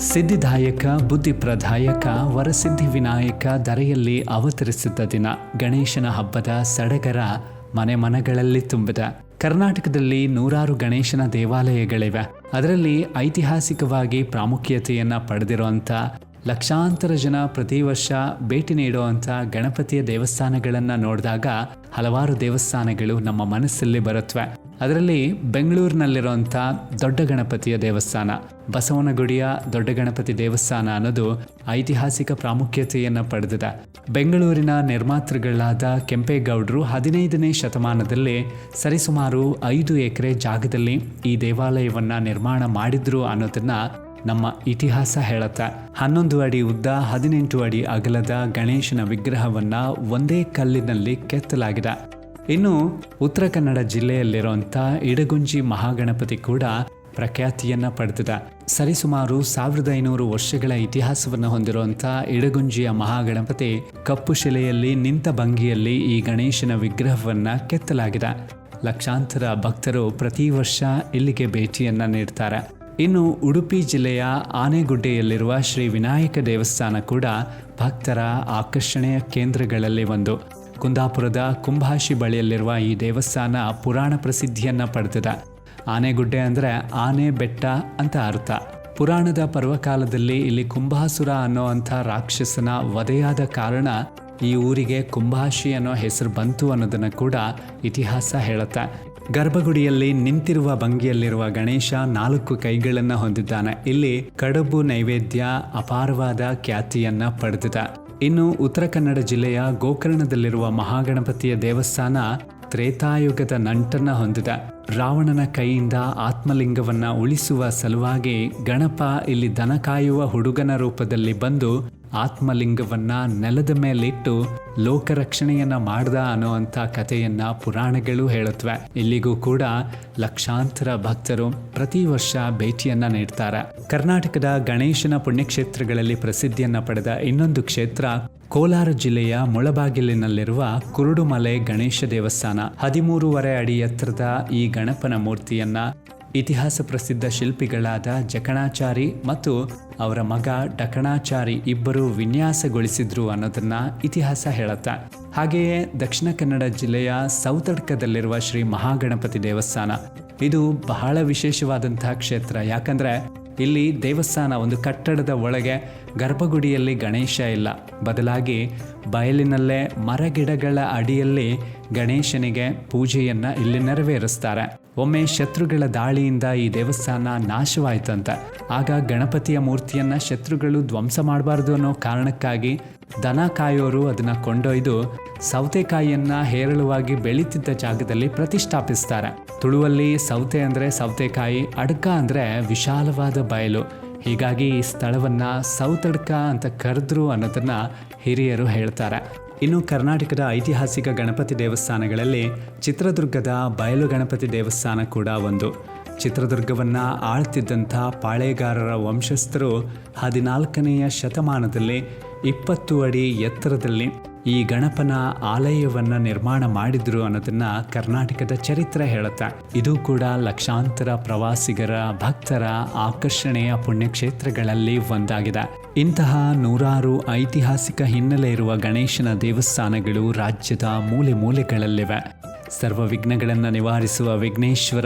ಸಿದ್ಧಿದಾಯಕ, ಬುದ್ಧಿಪ್ರದಾಯಕ, ವರಸಿದ್ಧಿ ವಿನಾಯಕ ಧರೆಯಲ್ಲಿ ಅವತರಿಸಿದ್ದ ದಿನ ಗಣೇಶನ ಹಬ್ಬದ ಸಡಗರ ಮನೆ ಮನಗಳಲ್ಲಿ ತುಂಬಿದ. ಕರ್ನಾಟಕದಲ್ಲಿ ನೂರಾರು ಗಣೇಶನ ದೇವಾಲಯಗಳಿವೆ. ಅದರಲ್ಲಿ ಐತಿಹಾಸಿಕವಾಗಿ ಪ್ರಾಮುಖ್ಯತೆಯನ್ನು ಪಡೆದಿರುವಂಥ ಲಕ್ಷಾಂತರ ಜನ ಪ್ರತಿ ವರ್ಷ ಭೇಟಿ ನೀಡುವಂಥ ಗಣಪತಿಯ ದೇವಸ್ಥಾನಗಳನ್ನು ನೋಡಿದಾಗ ಹಲವಾರು ದೇವಸ್ಥಾನಗಳು ನಮ್ಮ ಮನಸ್ಸಲ್ಲಿ ಬರುತ್ತವೆ ಅದರಲ್ಲಿ ಬೆಂಗಳೂರಿನಲ್ಲಿರುವಂಥ ದೊಡ್ಡ ಗಣಪತಿಯ ದೇವಸ್ಥಾನ, ಬಸವನಗುಡಿಯ ದೊಡ್ಡ ಗಣಪತಿ ದೇವಸ್ಥಾನ ಅನ್ನೋದು ಐತಿಹಾಸಿಕ ಪ್ರಾಮುಖ್ಯತೆಯನ್ನು ಪಡೆದಿದೆ. ಬೆಂಗಳೂರಿನ ನಿರ್ಮಾತೃಗಳಾದ ಕೆಂಪೇಗೌಡರು ಹದಿನೈದನೇ ಶತಮಾನದಲ್ಲಿ ಸರಿಸುಮಾರು ಐದು ಎಕರೆ ಜಾಗದಲ್ಲಿ ಈ ದೇವಾಲಯವನ್ನು ನಿರ್ಮಾಣ ಮಾಡಿದ್ರು ಅನ್ನೋದನ್ನು ನಮ್ಮ ಇತಿಹಾಸ ಹೇಳುತ್ತೆ. ಹನ್ನೊಂದು ಅಡಿ ಉದ್ದ, ಹದಿನೆಂಟು ಅಡಿ ಅಗಲದ ಗಣೇಶನ ವಿಗ್ರಹವನ್ನ ಒಂದೇ ಕಲ್ಲಿನಲ್ಲಿ ಕೆತ್ತಲಾಗಿದೆ. ಇನ್ನು ಉತ್ತರ ಕನ್ನಡ ಜಿಲ್ಲೆಯಲ್ಲಿರುವಂಥ ಇಡಗುಂಜಿ ಮಹಾಗಣಪತಿ ಕೂಡ ಪ್ರಖ್ಯಾತಿಯನ್ನ ಪಡೆದಿದೆ. ಸರಿಸುಮಾರು ಸಾವಿರದ ಐನೂರು ವರ್ಷಗಳ ಇತಿಹಾಸವನ್ನು ಹೊಂದಿರುವಂಥ ಇಡಗುಂಜಿಯ ಮಹಾಗಣಪತಿ ಕಪ್ಪು ಶಿಲೆಯಲ್ಲಿ ನಿಂತ ಭಂಗಿಯಲ್ಲಿ ಈ ಗಣೇಶನ ವಿಗ್ರಹವನ್ನ ಕೆತ್ತಲಾಗಿದೆ. ಲಕ್ಷಾಂತರ ಭಕ್ತರು ಪ್ರತಿ ವರ್ಷ ಇಲ್ಲಿಗೆ ಭೇಟಿಯನ್ನ ನೀಡ್ತಾರೆ. ಇನ್ನು ಉಡುಪಿ ಜಿಲ್ಲೆಯ ಆನೆಗುಡ್ಡೆಯಲ್ಲಿರುವ ಶ್ರೀ ವಿನಾಯಕ ದೇವಸ್ಥಾನ ಕೂಡ ಭಕ್ತರ ಆಕರ್ಷಣೆಯ ಕೇಂದ್ರಗಳಲ್ಲಿ ಒಂದು. ಕುಂದಾಪುರದ ಕುಂಭಾಶಿ ಬಳಿಯಲ್ಲಿರುವ ಈ ದೇವಸ್ಥಾನ ಪುರಾಣ ಪ್ರಸಿದ್ಧಿಯನ್ನ ಪಡೆದಿದೆ. ಆನೆಗುಡ್ಡೆ ಅಂದರೆ ಆನೆ, ಬೆಟ್ಟ ಅಂತ ಅರ್ಥ. ಪುರಾಣದ ಪರ್ವಕಾಲದಲ್ಲಿ ಇಲ್ಲಿ ಕುಂಭಾಸುರ ಅನ್ನೋ ಅಂಥ ರಾಕ್ಷಸನ ವಧೆಯಾದ ಕಾರಣ ಈ ಊರಿಗೆ ಕುಂಭಾಶಿ ಅನ್ನೋ ಹೆಸರು ಬಂತು ಅನ್ನೋದನ್ನು ಕೂಡ ಇತಿಹಾಸ ಹೇಳುತ್ತೆ. ಗರ್ಭಗುಡಿಯಲ್ಲಿ ನಿಂತಿರುವ ಭಂಗಿಯಲ್ಲಿರುವ ಗಣೇಶ ನಾಲ್ಕು ಕೈಗಳನ್ನು ಹೊಂದಿದ್ದಾನೆ. ಇಲ್ಲಿ ಕಡುಬು ನೈವೇದ್ಯ ಅಪಾರವಾದ ಖ್ಯಾತಿಯನ್ನ ಪಡೆದಿದೆ. ಇನ್ನು ಉತ್ತರ ಕನ್ನಡ ಜಿಲ್ಲೆಯ ಗೋಕರ್ಣದಲ್ಲಿರುವ ಮಹಾಗಣಪತಿಯ ದೇವಸ್ಥಾನ ತ್ರೇತಾಯುಗದ ನಂಟನ್ನ ಹೊಂದಿದ. ರಾವಣನ ಕೈಯಿಂದ ಆತ್ಮಲಿಂಗವನ್ನ ಉಳಿಸುವ ಸಲುವಾಗಿ ಗಣಪ ಇಲ್ಲಿ ದನ ಕಾಯುವ ಹುಡುಗನ ರೂಪದಲ್ಲಿ ಬಂದು ಆತ್ಮಲಿಂಗವನ್ನ ನೆಲದ ಮೇಲಿಟ್ಟು ಲೋಕರಕ್ಷಣೆಯನ್ನ ಮಾಡ್ದ ಅನ್ನೋವಂಥ ಕಥೆಯನ್ನ ಪುರಾಣಗಳು ಹೇಳುತ್ತವೆ ಇಲ್ಲಿಗೂ ಕೂಡ ಲಕ್ಷಾಂತರ ಭಕ್ತರು ಪ್ರತಿ ವರ್ಷ ಭೇಟಿಯನ್ನ ನೀಡ್ತಾರೆ. ಕರ್ನಾಟಕದ ಗಣೇಶನ ಪುಣ್ಯಕ್ಷೇತ್ರಗಳಲ್ಲಿ ಪ್ರಸಿದ್ಧಿಯನ್ನ ಪಡೆದ ಇನ್ನೊಂದು ಕ್ಷೇತ್ರ ಕೋಲಾರ ಜಿಲ್ಲೆಯ ಮುಳಬಾಗಿಲಿನಲ್ಲಿರುವ ಕುರುಡುಮಲೆ ಗಣೇಶ ದೇವಸ್ಥಾನ. ಹದಿಮೂರುವರೆ ಅಡಿ ಎತ್ತರದ ಈ ಗಣಪನ ಮೂರ್ತಿಯನ್ನ ಇತಿಹಾಸ ಪ್ರಸಿದ್ಧ ಶಿಲ್ಪಿಗಳಾದ ಜಕಣಾಚಾರಿ ಮತ್ತು ಅವರ ಮಗ ಡಕಣಾಚಾರಿ ಇಬ್ಬರು ವಿನ್ಯಾಸಗೊಳಿಸಿದ್ರು ಅನ್ನೋದನ್ನ ಇತಿಹಾಸ ಹೇಳುತ್ತೆ. ಹಾಗೆಯೇ ದಕ್ಷಿಣ ಕನ್ನಡ ಜಿಲ್ಲೆಯ ಸೌತಡ್ಕದಲ್ಲಿರುವ ಶ್ರೀ ಮಹಾಗಣಪತಿ ದೇವಸ್ಥಾನ. ಇದು ಬಹಳ ವಿಶೇಷವಾದಂತಹ ಕ್ಷೇತ್ರ. ಯಾಕಂದ್ರೆ ಇಲ್ಲಿ ದೇವಸ್ಥಾನ ಒಂದು ಕಟ್ಟಡದ ಒಳಗೆ ಗರ್ಭಗುಡಿಯಲ್ಲಿ ಗಣೇಶ ಇಲ್ಲ. ಬದಲಾಗಿ ಬಯಲಿನಲ್ಲೇ ಮರಗಿಡಗಳ ಅಡಿಯಲ್ಲಿ ಗಣೇಶನಿಗೆ ಪೂಜೆಯನ್ನ ಇಲ್ಲಿ ನೆರವೇರಿಸ್ತಾರೆ. ಒಮ್ಮೆ ಶತ್ರುಗಳ ದಾಳಿಯಿಂದ ಈ ದೇವಸ್ಥಾನ ನಾಶವಾಯ್ತಂತೆ. ಆಗ ಗಣಪತಿಯ ಮೂರ್ತಿಯನ್ನ ಶತ್ರುಗಳು ಧ್ವಂಸ ಮಾಡಬಾರ್ದು ಅನ್ನೋ ಕಾರಣಕ್ಕಾಗಿ ದನ ಕಾಯೋರು ಅದನ್ನ ಕೊಂಡೊಯ್ದು ಸೌತೆಕಾಯಿಯನ್ನ ಹೇರಳವಾಗಿ ಬೆಳೀತಿದ್ದ ಜಾಗದಲ್ಲಿ ಪ್ರತಿಷ್ಠಾಪಿಸ್ತಾರೆ. ತುಳುವಲ್ಲಿ ಸೌತೆ ಅಂದ್ರೆ ಸೌತೆಕಾಯಿ, ಅಡ್ಕ ಅಂದ್ರೆ ವಿಶಾಲವಾದ ಬಯಲು. ಹೀಗಾಗಿ ಈ ಸ್ಥಳವನ್ನ ಸೌತಡ್ಕ ಅಂತ ಕರೆದ್ರು ಅನ್ನೋದನ್ನ ಹಿರಿಯರು ಹೇಳ್ತಾರೆ. ಇನ್ನು ಕರ್ನಾಟಕದ ಐತಿಹಾಸಿಕ ಗಣಪತಿ ದೇವಸ್ಥಾನಗಳಲ್ಲಿ ಚಿತ್ರದುರ್ಗದ ಬಯಲು ಗಣಪತಿ ದೇವಸ್ಥಾನ ಕೂಡ ಒಂದು. ಚಿತ್ರದುರ್ಗವನ್ನು ಆಳ್ತಿದ್ದಂಥ ಪಾಳೆಗಾರರ ವಂಶಸ್ಥರು ಹದಿನಾಲ್ಕನೆಯ ಶತಮಾನದಲ್ಲಿ ಇಪ್ಪತ್ತು ಅಡಿ ಎತ್ತರದಲ್ಲಿ ಈ ಗಣಪನ ಆಲಯವನ್ನ ನಿರ್ಮಾಣ ಮಾಡಿದ್ರು ಅನ್ನೋದನ್ನ ಕರ್ನಾಟಕದ ಚರಿತ್ರೆ ಹೇಳುತ್ತೆ. ಇದು ಕೂಡ ಲಕ್ಷಾಂತರ ಪ್ರವಾಸಿಗರ, ಭಕ್ತರ ಆಕರ್ಷಣೆಯ ಪುಣ್ಯಕ್ಷೇತ್ರಗಳಲ್ಲಿ ಒಂದಾಗಿದೆ. ಇಂತಹ ನೂರಾರು ಐತಿಹಾಸಿಕ ಹಿನ್ನೆಲೆ ಇರುವ ಗಣೇಶನ ದೇವಸ್ಥಾನಗಳು ರಾಜ್ಯದ ಮೂಲೆ ಮೂಲೆಗಳಲ್ಲಿವೆ. ಸರ್ವ ವಿಘ್ನಗಳನ್ನು ನಿವಾರಿಸುವ ವಿಘ್ನೇಶ್ವರ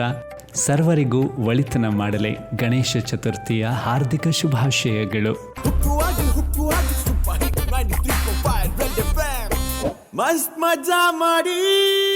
ಸರ್ವರಿಗೂ ಒಳಿತನ ಮಾಡಲಿ. ಗಣೇಶ ಚತುರ್ಥಿಯ ಹಾರ್ದಿಕ ಶುಭಾಶಯಗಳು. મસ્ત મજા મળી